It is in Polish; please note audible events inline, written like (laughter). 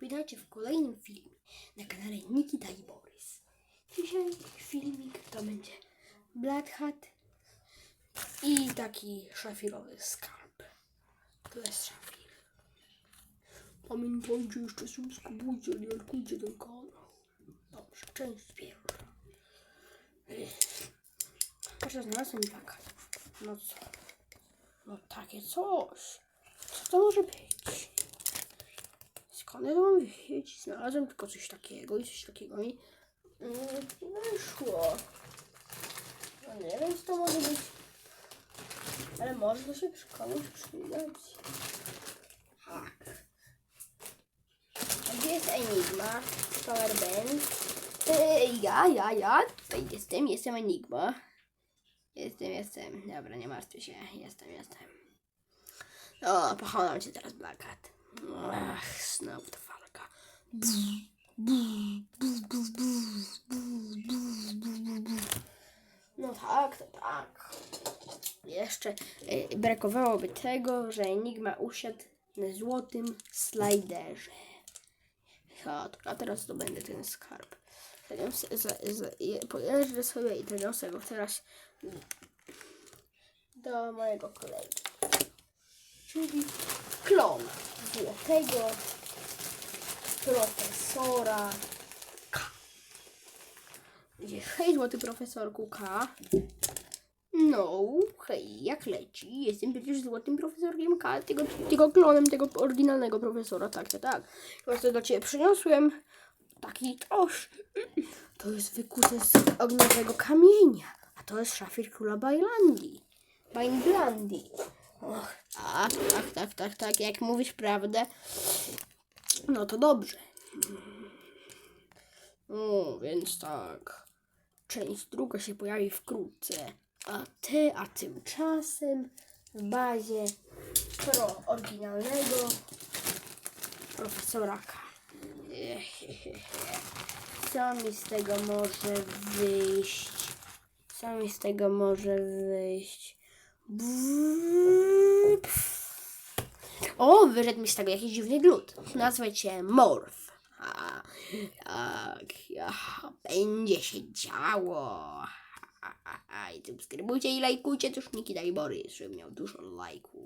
Witajcie w kolejnym filmie na kanale Nikita i Borys. Dzisiaj filmik to będzie Black Hat i taki szafirowy skarb. To jest szafir. Pamiętajcie, jeszcze subskrybujcie, lajkujcie ten kanał. Dobrze, część pierwsza. Proszę, znalazłem Black Hat. No co? No takie coś. Co to może być? Skąd ja to mam wiedzieć? Znalazłem tylko coś takiego i coś takiego i mm, wyszło. No nie wiem, co to może być. Ale może to się przy przydać. Tak. A gdzie jest Enigma? Powerband. Ej, ja, ja, ja. Tutaj jestem, jestem Enigma. Jestem, jestem. Dobra, nie martwcie się. Jestem, jestem. O, pochowam cię teraz, Black Cat. Ach, znowu ta falka. No tak, to tak. Jeszcze y, brakowałoby tego, że Enigma usiadł na złotym slajderze. Ja, a teraz zdobędę ten skarb. Zaniosę, za, za, je- pojeżdżę sobie i zaniosę go teraz do mojego kolegi. Czyli klon złotego profesora K. Hej, złoty profesorku K. No, hej, jak leci? Jestem przecież złotym profesorkiem K, tego, tego klonem tego oryginalnego profesora, tak, tak, tak. Właśnie do ciebie przyniosłem taki toż. To jest wykute z ognowego kamienia, a to jest szafir króla Bajlandii. Bajlandii. Och, tak, tak, tak, tak, tak, jak mówisz prawdę, no to dobrze. No, więc tak. Część druga się pojawi wkrótce. A ty, a tymczasem w bazie pro oryginalnego profesora K. (laughs) Co mi z tego może wyjść? Co mi z tego może wyjść? O, wyszedł mi z tego jakiś dziwny glut. Nazwę. A, tak, będzie się działo. A, a, a, subskrybujcie i lajkujcie, to już Nikita i Borys, żeby miał dużo lajków.